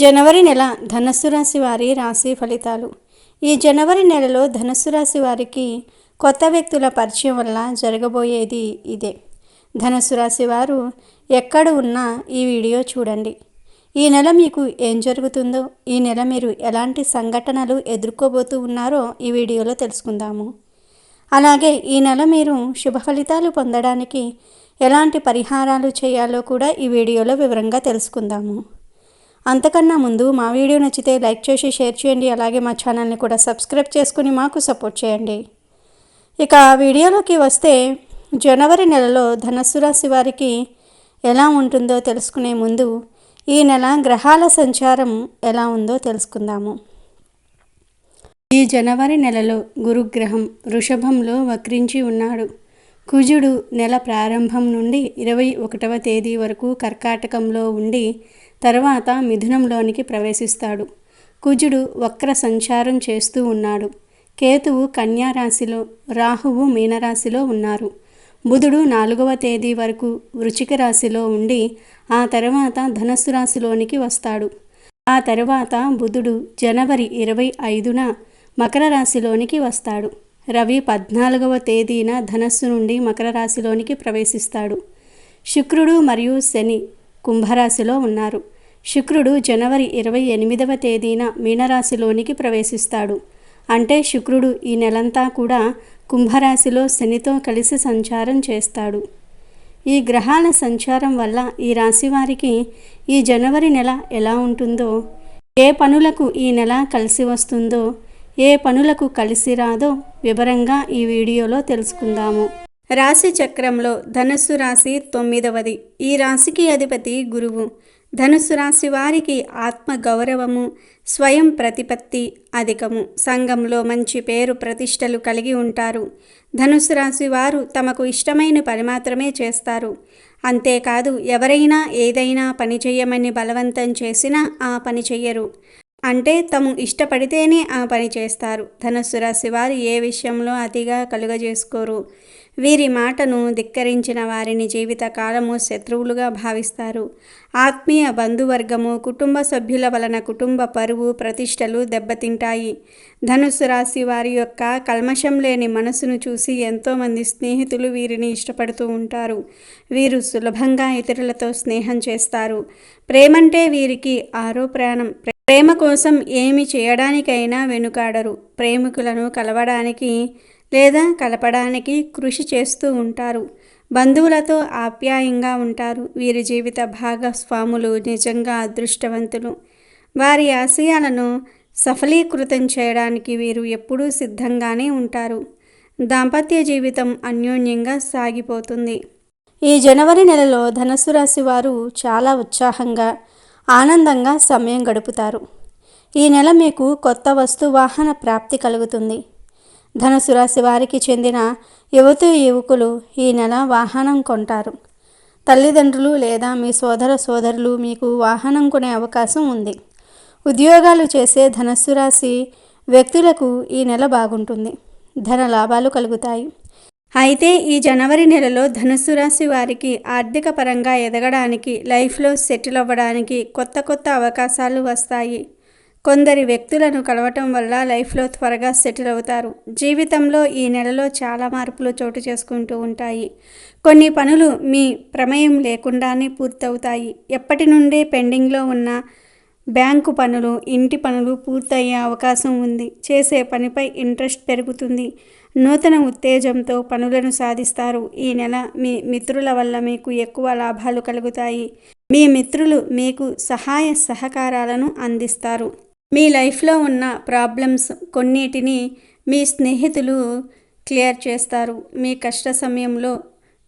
జనవరి నెల ధనస్సు రాశి వారి రాశి ఫలితాలు. ఈ జనవరి నెలలో ధనస్సు రాశి వారికి కొత్త వ్యక్తుల పరిచయం వల్ల జరగబోయేది ఇదే. ధనస్సు రాశి వారు ఎక్కడ ఉన్నా ఈ వీడియో చూడండి. ఈ నెల మీకు ఏం జరుగుతుందో ఈ నెల మీరు ఎలాంటి సంఘటనలు ఎదుర్కోబోతూ ఉన్నారో ఈ వీడియోలో తెలుసుకుందాము. అలాగే ఈ నెల మీరు శుభ ఫలితాలు పొందడానికి ఎలాంటి పరిహారాలు చేయాలో కూడా ఈ వీడియోలో వివరంగా తెలుసుకుందాము. అంతకన్నా ముందు మా వీడియో నచ్చితే లైక్ చేసి షేర్ చేయండి. అలాగే మా ఛానల్ని కూడా సబ్స్క్రైబ్ చేసుకుని మాకు సపోర్ట్ చేయండి. ఇక వీడియోలోకి వస్తే జనవరి నెలలో ధనస్సు రాశి వారికి ఎలా ఉంటుందో తెలుసుకునే ముందు ఈ నెల గ్రహాల సంచారం ఎలా ఉందో తెలుసుకుందాము. ఈ జనవరి నెలలో గురుగ్రహం వృషభంలో వక్రించి ఉన్నాడు. కుజుడు నెల ప్రారంభం నుండి ఇరవై ఒకటవ తేదీ వరకు కర్కాటకంలో ఉండి తర్వాత మిథునంలోనికి ప్రవేశిస్తాడు. కుజుడు వక్ర సంచారం చేస్తూ ఉన్నాడు. కేతువు కన్యారాశిలో రాహువు మీనరాశిలో ఉన్నారు. బుధుడు నాలుగవ తేదీ వరకు వృచిక రాశిలో ఉండి ఆ తర్వాత ధనస్సు రాశిలోనికి వస్తాడు. ఆ తర్వాత బుధుడు జనవరి ఇరవై ఐదున మకర రాశిలోనికి వస్తాడు. రవి పద్నాలుగవ తేదీన ధనస్సు నుండి మకర రాశిలోనికి ప్రవేశిస్తాడు. శుక్రుడు మరియు శని కుంభరాశిలో ఉన్నారు. శుక్రుడు జనవరి ఇరవై ఎనిమిదవ తేదీన మీనరాశిలోనికి ప్రవేశిస్తాడు. అంటే శుక్రుడు ఈ నెలంతా కూడా కుంభరాశిలో శనితో కలిసి సంచారం చేస్తాడు. ఈ గ్రహాల సంచారం వల్ల ఈ రాశి వారికి ఈ జనవరి నెల ఎలా ఉంటుందో ఏ పనులకు ఈ నెల కలిసి వస్తుందో ఏ పనులకు కలిసి రాదో వివరంగా ఈ వీడియోలో తెలుసుకుందాము. రాశి చక్రంలో ధనుస్సు రాశి తొమ్మిదవది. ఈ రాశికి అధిపతి గురువు. ధనుసు రాశి వారికి ఆత్మ గౌరవము స్వయం ప్రతిపత్తి అధికము. సంఘంలో మంచి పేరు ప్రతిష్టలు కలిగి ఉంటారు. ధనుస్సు రాశి వారు తమకు ఇష్టమైన పని మాత్రమే చేస్తారు. అంతేకాదు ఎవరైనా ఏదైనా పని చేయమని బలవంతం చేసినా ఆ పని చెయ్యరు. అంటే తము ఇష్టపడితేనే ఆ పని చేస్తారు. ధనుస్సు రాశి వారు ఏ విషయంలో అతిగా కలుగజేసుకోరు? వీరి మాటను ధిక్కరించిన వారిని జీవితకాలము శత్రువులుగా భావిస్తారు. ఆత్మీయ బంధువర్గము కుటుంబ సభ్యుల వలన కుటుంబ పరువు ప్రతిష్టలు దెబ్బతింటాయి. ధనుస్సు రాశి వారి యొక్క కల్మషం లేని మనసును చూసి ఎంతోమంది స్నేహితులు వీరిని ఇష్టపడుతూ ఉంటారు. వీరు సులభంగా ఇతరులతో స్నేహం చేస్తారు. ప్రేమంటే వీరికి ఆరో ప్రాణం. ప్రేమ కోసం ఏమి చేయడానికైనా వెనుకాడరు. ప్రేమికులను కలవడానికి లేదా కలపడానికి కృషి చేస్తూ ఉంటారు. బంధువులతో ఆప్యాయంగా ఉంటారు. వీరి జీవిత భాగస్వాములు నిజంగా అదృష్టవంతులు. వారి ఆశయాలను సఫలీకృతం చేయడానికి వీరు ఎప్పుడూ సిద్ధంగానే ఉంటారు. దాంపత్య జీవితం అన్యోన్యంగా సాగిపోతుంది. ఈ జనవరి నెలలో ధనస్సు రాశి వారు చాలా ఉత్సాహంగా ఆనందంగా సమయం గడుపుతారు. ఈ నెల మీకు కొత్త వస్తు వాహన ప్రాప్తి కలుగుతుంది. ధనుసు రాశి వారికి చెందిన యువతీ యువకులు ఈ నెల వాహనం కొంటారు. తల్లిదండ్రులు లేదా మీ సోదర సోదరులు మీకు వాహనం కొనే అవకాశం ఉంది. ఉద్యోగాలు చేసే ధనస్సు రాశి వ్యక్తులకు ఈ నెల బాగుంటుంది. ధన లాభాలు కలుగుతాయి. అయితే ఈ జనవరి నెలలో ధనుసు రాశి వారికి ఆర్థిక పరంగా ఎదగడానికి లైఫ్లో సెటిల్ అవ్వడానికి కొత్త కొత్త అవకాశాలు వస్తాయి. కొందరి వ్యక్తులను కలవటం వల్ల లైఫ్లో త్వరగా సెటిల్ అవుతారు. జీవితంలో ఈ నెలలో చాలా మార్పులు చోటు చేసుకుంటూ ఉంటాయి. కొన్ని పనులు మీ ప్రమేయం లేకుండానే పూర్తవుతాయి. ఎప్పటి నుండే పెండింగ్లో ఉన్న బ్యాంకు పనులు ఇంటి పనులు పూర్తయ్యే అవకాశం ఉంది. చేసే పనిపై ఇంట్రెస్ట్ పెరుగుతుంది. నూతన ఉత్తేజంతో పనులను సాధిస్తారు. ఈ నెల మీ మిత్రుల వల్ల మీకు ఎక్కువ లాభాలు కలుగుతాయి. మీ మిత్రులు మీకు సహాయ సహకారాలను అందిస్తారు. మీ లైఫ్లో ఉన్న ప్రాబ్లమ్స్ కొన్నిటిని మీ స్నేహితులు క్లియర్ చేస్తారు. మీ కష్ట సమయంలో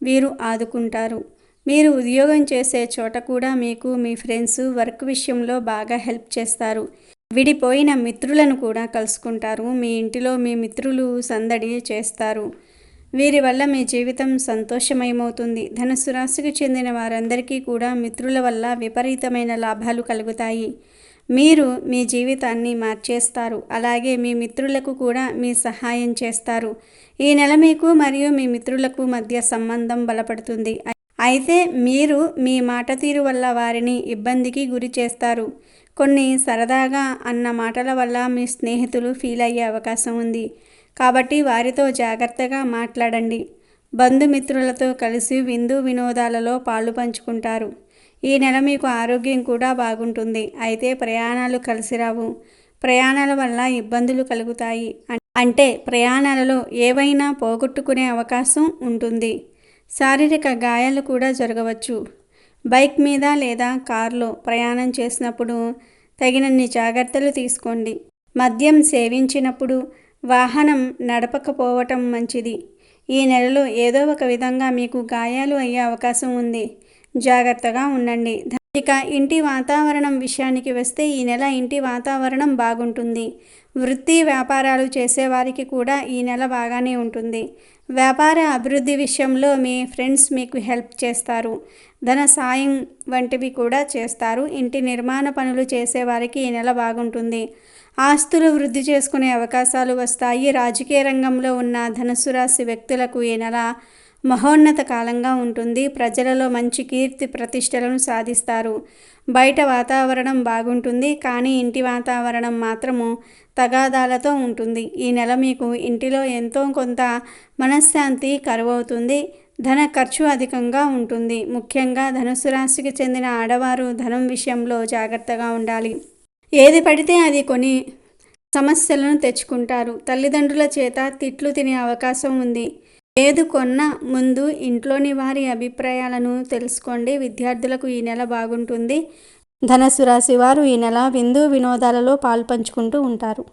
వీరు ఆదుకుంటారు. మీరు ఉద్యోగం చేసే చోట కూడా మీకు మీ ఫ్రెండ్స్ వర్క్ విషయంలో బాగా హెల్ప్ చేస్తారు. విడిపోయిన మిత్రులను కూడా కలుసుకుంటారు. మీ ఇంటిలో మీ మిత్రులు సందడి చేస్తారు. వీరి వల్ల మీ జీవితం సంతోషమయమవుతుంది. ధనుసు రాశికి చెందిన వారందరికీ కూడా మిత్రుల వల్ల విపరీతమైన లాభాలు కలుగుతాయి. మీరు మీ జీవితాన్ని మార్చేస్తారు. అలాగే మీ మిత్రులకు కూడా మీ సహాయం చేస్తారు. ఈ నెల మీకు మరియు మీ మిత్రులకు మధ్య సంబంధం బలపడుతుంది. అయితే మీరు మీ మాట తీరు వల్ల వారిని ఇబ్బందికి గురి చేస్తారు. కొన్ని సరదాగా అన్న మాటల వల్ల మీ స్నేహితులు ఫీల్ అయ్యే అవకాశం ఉంది. కాబట్టి వారితో జాగ్రత్తగా మాట్లాడండి. బంధుమిత్రులతో కలిసి విందు వినోదాలలో పాలు పంచుకుంటారు. ఈ నెల మీకు ఆరోగ్యం కూడా బాగుంటుంది. అయితే ప్రయాణాలు కలిసి రావు. ప్రయాణాల వల్ల ఇబ్బందులు కలుగుతాయి. అంటే ప్రయాణాలలో ఏవైనా పోగొట్టుకునే అవకాశం ఉంటుంది. శారీరక గాయాలు కూడా జరగవచ్చు. బైక్ మీద లేదా కారులో ప్రయాణం చేసినప్పుడు తగినన్ని జాగ్రత్తలు తీసుకోండి. మద్యం సేవించినప్పుడు వాహనం నడపకపోవటం మంచిది. ఈ నెలలో ఏదో ఒక విధంగా మీకు గాయాలు అయ్యే అవకాశం ఉంది. జాగ్రత్తగా ఉండండి. ఇక ఇంటి వాతావరణం విషయానికి వస్తే ఈ నెల ఇంటి వాతావరణం బాగుంటుంది. వృత్తి వ్యాపారాలు చేసేవారికి కూడా ఈ నెల బాగానే ఉంటుంది. వ్యాపార అభివృద్ధి విషయంలో మీ ఫ్రెండ్స్ మీకు హెల్ప్ చేస్తారు. ధన సాయం వంటివి కూడా చేస్తారు. ఇంటి నిర్మాణ పనులు చేసేవారికి ఈ నెల బాగుంటుంది. ఆస్తులు వృద్ధి చేసుకునే అవకాశాలు వస్తాయి. రాజకీయ రంగంలో ఉన్న ధనుసు రాశి వ్యక్తులకు ఈ నెల మహోన్నత కాలంగా ఉంటుంది. ప్రజలలో మంచి కీర్తి ప్రతిష్టలను సాధిస్తారు. బయట వాతావరణం బాగుంటుంది. కానీ ఇంటి వాతావరణం మాత్రము తగాదాలతో ఉంటుంది. ఈ నెల మీకు ఇంటిలో ఎంతో కొంత మనశ్శాంతి కరువవుతుంది. ధన ఖర్చు అధికంగా ఉంటుంది. ముఖ్యంగా ధనుసు రాశికి చెందిన ఆడవారు ధనం విషయంలో జాగ్రత్తగా ఉండాలి. ఏది పడితే అది కొని సమస్యలను తెచ్చుకుంటారు. తల్లిదండ్రుల చేత తిట్లు తినే అవకాశం ఉంది. ఏది కొన్న ముందు ఇంట్లోని వారి అభిప్రాయాలను తెలుసుకోండి. విద్యార్థులకు ఈ నెల బాగుంటుంది. ధనస్సు రాశి వారు ఈ నెల విందు వినోదాలలో పాల్పంచుకుంటూ ఉంటారు.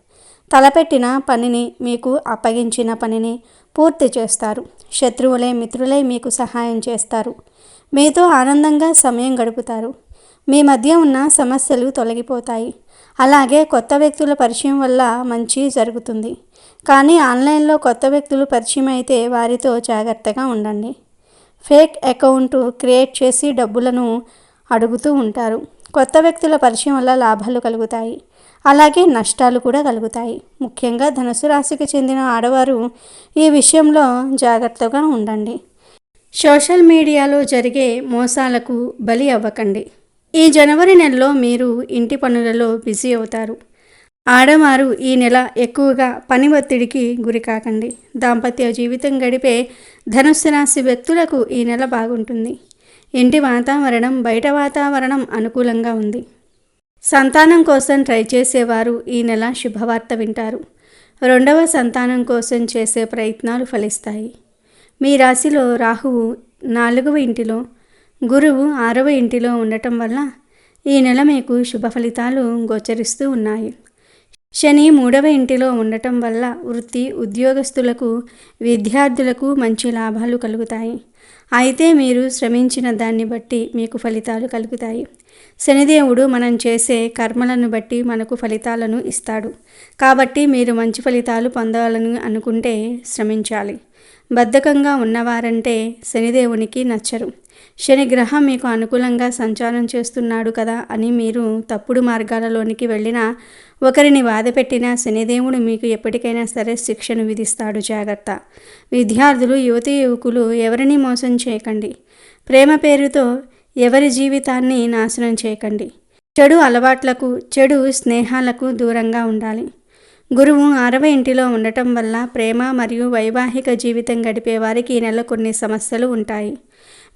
తలపెట్టిన పనిని మీకు అప్పగించిన పనిని పూర్తి చేస్తారు. శత్రువులే మిత్రులే మీకు సహాయం చేస్తారు. మీతో ఆనందంగా సమయం గడుపుతారు. మీ మధ్య ఉన్న సమస్యలు తొలగిపోతాయి. అలాగే కొత్త వ్యక్తుల పరిచయం వల్ల మంచి జరుగుతుంది. కానీ ఆన్లైన్లో కొత్త వ్యక్తులు పరిచయం అయితే వారితో జాగ్రత్తగా ఉండండి. ఫేక్ అకౌంట్ క్రియేట్ చేసి డబ్బులను అడుగుతూ ఉంటారు. కొత్త వ్యక్తుల పరిచయం వల్ల లాభాలు కలుగుతాయి. అలాగే నష్టాలు కూడా కలుగుతాయి. ముఖ్యంగా ధనుసు రాశికి చెందిన ఆడవారు ఈ విషయంలో జాగ్రత్తగా ఉండండి. సోషల్ మీడియాలో జరిగే మోసాలకు బలి అవ్వకండి. ఈ జనవరి నెలలో మీరు ఇంటి పనులలో బిజీ అవుతారు. ఆడవారు ఈ నెల ఎక్కువగా పని ఒత్తిడికి గురి కాకండి. దాంపత్య జీవితం గడిపే ధనుస్సు రాశి వ్యక్తులకు ఈ నెల బాగుంటుంది. ఇంటి వాతావరణం బయట వాతావరణం అనుకూలంగా ఉంది. సంతానం కోసం ట్రై చేసేవారు ఈ నెల శుభవార్త వింటారు. రెండవ సంతానం కోసం చేసే ప్రయత్నాలు ఫలిస్తాయి. మీ రాశిలో రాహువు నాలుగవ ఇంటిలో గురువు ఆరవ ఇంటిలో ఉండటం వల్ల ఈ నెల మీకు శుభ ఫలితాలు గోచరిస్తూ ఉన్నాయి. శని మూడవ ఇంటిలో ఉండటం వల్ల వృత్తి ఉద్యోగస్తులకు విద్యార్థులకు మంచి లాభాలు కలుగుతాయి. అయితే మీరు శ్రమించిన దాన్ని బట్టి మీకు ఫలితాలు కలుగుతాయి. శనిదేవుడు మనం చేసే కర్మలను బట్టి మనకు ఫలితాలను ఇస్తాడు. కాబట్టి మీరు మంచి ఫలితాలు పొందాలని అనుకుంటే శ్రమించాలి. బద్ధకంగా ఉన్నవారంటే శనిదేవునికి నచ్చరు. శనిగ్రహం మీకు అనుకూలంగా సంచారం చేస్తున్నాడు కదా అని మీరు తప్పుడు మార్గాలలోనికి వెళ్ళినా ఒకరిని బాధపెట్టినా శనిదేవుడు మీకు ఎప్పటికైనా సరే శిక్షను విధిస్తాడు. జాగ్రత్త. విద్యార్థులు యువతి యువకులు ఎవరిని మోసం చేయకండి. ప్రేమ పేరుతో ఎవరి జీవితాన్ని నాశనం చేయకండి. చెడు అలవాట్లకు చెడు స్నేహాలకు దూరంగా ఉండాలి. గురువు ఆరవ ఇంటిలో ఉండటం వల్ల ప్రేమ మరియు వైవాహిక జీవితం గడిపే వారికి ఈ నెల కొన్ని సమస్యలు ఉంటాయి.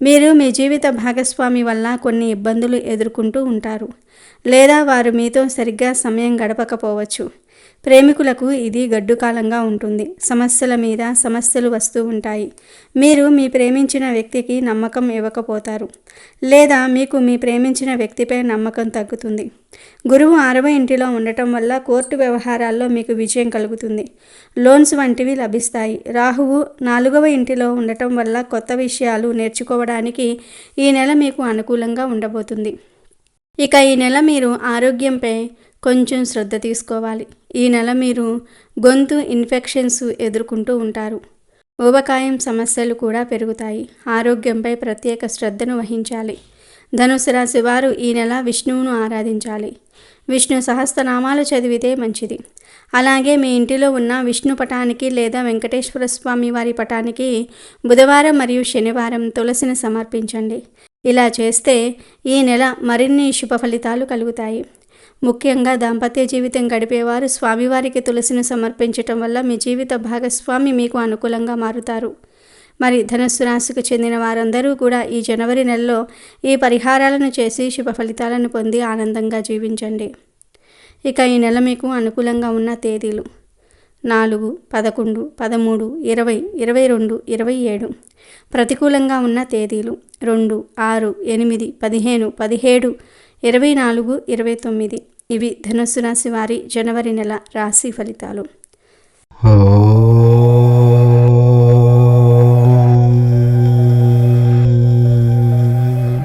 మీరు మీ జీవిత భాగస్వామి వల్ల కొన్ని ఇబ్బందులు ఎదుర్కొంటూ ఉంటారు. లేదా వారు మీతో సరిగ్గా సమయం గడపకపోవచ్చు. ప్రేమికులకు ఇది గడ్డుకాలంగా ఉంటుంది. సమస్యల మీద సమస్యలు వస్తూ ఉంటాయి. మీరు మీ ప్రేమించిన వ్యక్తికి నమ్మకం ఇవ్వకపోతారు. లేదా మీకు మీ ప్రేమించిన వ్యక్తిపై నమ్మకం తగ్గుతుంది. గురువు ఆరవ ఇంటిలో ఉండటం వల్ల కోర్టు వ్యవహారాల్లో మీకు విజయం కలుగుతుంది. లోన్స్ వంటివి లభిస్తాయి. రాహువు నాలుగవ ఇంటిలో ఉండటం వల్ల కొత్త విషయాలు నేర్చుకోవడానికి ఈ నెల మీకు అనుకూలంగా ఉండబోతుంది. ఇక ఈ నెల మీరు ఆరోగ్యంపై కొంచెం శ్రద్ధ తీసుకోవాలి. ఈ నెల మీరు గొంతు ఇన్ఫెక్షన్స్ ఎదుర్కొంటూ ఉంటారు. ఊబకాయం సమస్యలు కూడా పెరుగుతాయి. ఆరోగ్యంపై ప్రత్యేక శ్రద్ధను వహించాలి. ధనుసు రాశి వారు ఈ నెల విష్ణువును ఆరాధించాలి. విష్ణు సహస్రనామాలు చదివితే మంచిది. అలాగే మీ ఇంటిలో ఉన్న విష్ణు పటానికి లేదా వెంకటేశ్వర స్వామి వారి పటానికి బుధవారం మరియు శనివారం తులసిని సమర్పించండి. ఇలా చేస్తే ఈ నెల మరిన్ని శుభ ఫలితాలు కలుగుతాయి. ముఖ్యంగా దాంపత్య జీవితం గడిపేవారు స్వామివారికి తులసిని సమర్పించటం వల్ల మీ జీవిత భాగస్వామి మీకు అనుకూలంగా మారుతారు. మరి ధనుస్సు రాశికి చెందిన వారందరూ కూడా ఈ జనవరి నెలలో ఈ పరిహారాలను చేసి శుభ ఫలితాలను పొంది ఆనందంగా జీవించండి. ఇక ఈ నెల మీకు అనుకూలంగా ఉన్న తేదీలు. నాలుగు పదకొండు పదమూడు ఇరవై ఇరవై రెండు ఇరవై ఏడు. ప్రతికూలంగా ఉన్న తేదీలు. రెండు ఆరు ఎనిమిది పదిహేను పదిహేడు ఇరవై నాలుగు ఇరవై తొమ్మిది. ఇవి ధనుస్సు రాశి వారి జనవరి నెల రాశి ఫలితాలు.